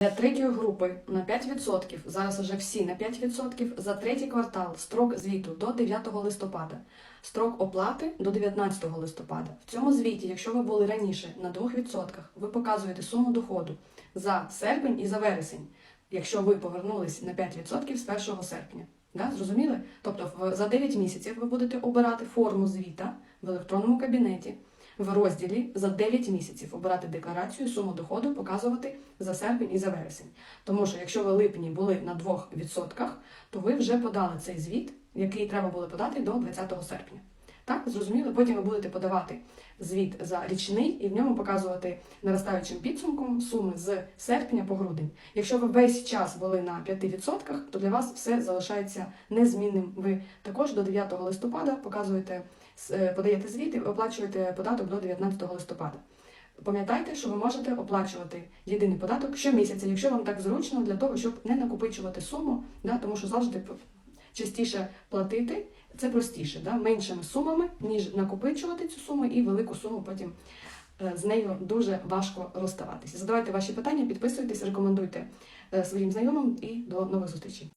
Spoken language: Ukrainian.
Для третьої групи на 5%, зараз вже всі на 5%, за третій квартал строк звіту до 9 листопада, строк оплати до 19 листопада. В цьому звіті, якщо ви були раніше на 2%, ви показуєте суму доходу за серпень і за вересень, якщо ви повернулись на 5% з 1 серпня. Да? Зрозуміли? Тобто за 9 місяців ви будете обирати форму звіта в електронному кабінеті в розділі за 9 місяців обирати декларацію, суму доходу, показувати за серпень і за вересень. Тому що якщо ви липні були на 2%, то ви вже подали цей звіт, який треба було подати до 20 серпня. Так, зрозуміли? Потім ви будете подавати звіт за річний і в ньому показувати наростаючим підсумком суми з серпня по грудень. Якщо ви весь час були на 5%, то для вас все залишається незмінним. Ви також до 9 листопада показуєте, е, подаєте звіт і оплачуєте податок до 19 листопада. Пам'ятайте, що ви можете оплачувати єдиний податок щомісяця, якщо вам так зручно, для того, щоб не накопичувати суму, да, тому що завжди частіше платити це простіше, да, меншими сумами, ніж накопичувати цю суму і велику суму потім е, з нею дуже важко розставатися. Задавайте ваші питання, підписуйтесь, рекомендуйте е, своїм знайомим і до нових зустрічей.